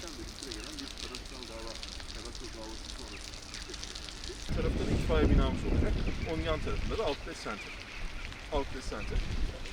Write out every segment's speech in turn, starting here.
Ve 1955'ten beri süre gelen bir tarafsal dava, tarafsal davası sonrası. Tarafta da itfaiye binamız olacak. Onun yan tarafında da Outlet Center. Outlet Center.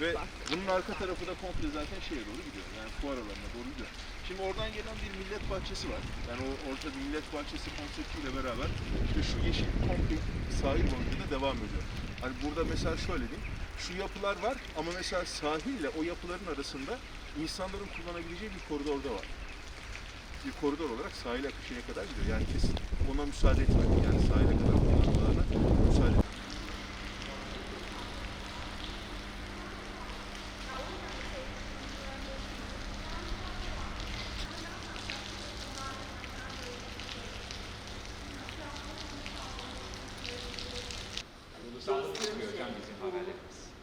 Ve bunun arka tarafı da komple zaten şeye doğru gidiyor. Yani fuar alanına doğru gidiyor. Şimdi oradan gelen bir millet bahçesi var. Yani o orta bir millet bahçesi konseptiyle beraber işte şu yeşil komple sahil boyunca da devam ediyor. Hani burada mesela şöyle diyeyim. Şu yapılar var ama mesela sahille o yapıların arasında insanların kullanabileceği bir koridor da var. Bir koridor olarak sahil akışına kadar gidiyor. Yani kesin ona müsaade etmedik. Yani sahile kadar kullanmalarına müsaade Sağlıklı çıkıyor hocam bizim haberlerimiz.